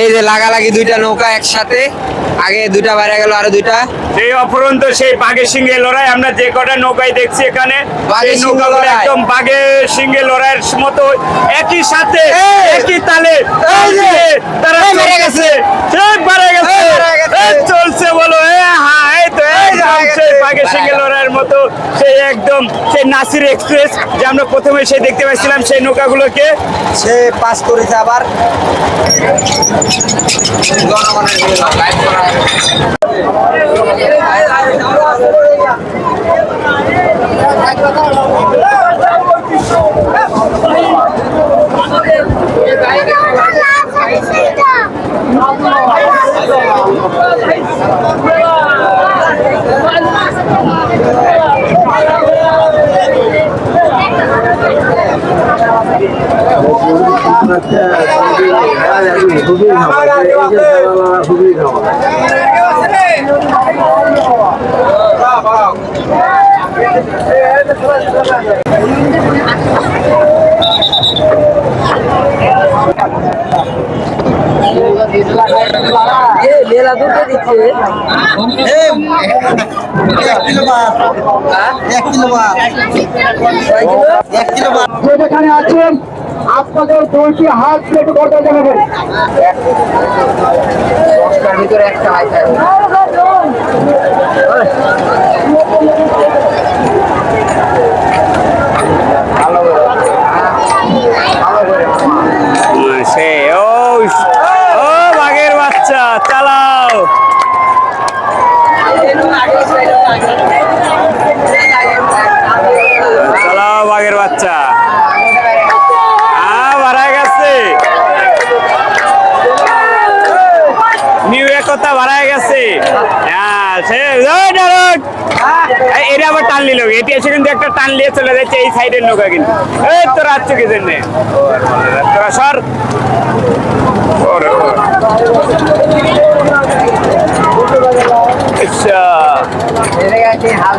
এই যে লাগালাগি দুইটা নৌকা একসাথে আগে দুইটা বাইরে গেল আরও দুইটা সেই অপরন্ত সেই বাঘের সিংহে লড়াই আমরা যে কটা নৌকায় দেখছি এখানে নৌকাগুলো লড়াই। একদম বাঘের সিংহে লড়াইয়ের মতো একই সাথে! একই তালে তারা ঠিক গেছে গেছে। চলছে বলো হ্যাঁ এই তো এই বাঘের সিংহে গেছে। মতো সেই একদম সেই নাসির এক্সপ্রেস যে আমরা প্রথমে সেই দেখতে পাচ্ছিলাম সেই নৌকাগুলোকে। সে পাস করেছে আবার। খুবই করা যেখানে আছেন আপনাদের দোষী হাত পেট করতে জানাবেন দশটার ভিতরে একটা সে ও ও বাঘের বাচ্চা বাচ্চা। আ গেছে। নিউ একতা বাড়ায় গেছে। হ্যাঁ এটা আবার টান নিল। এটি এসে কিন্তু একটা টান নিয়ে চলে যাচ্ছে এই সাইডের নৌকা কিন্তু। এই তোরা আসছো কি জন্যে। সর। আচ্ছা। হাল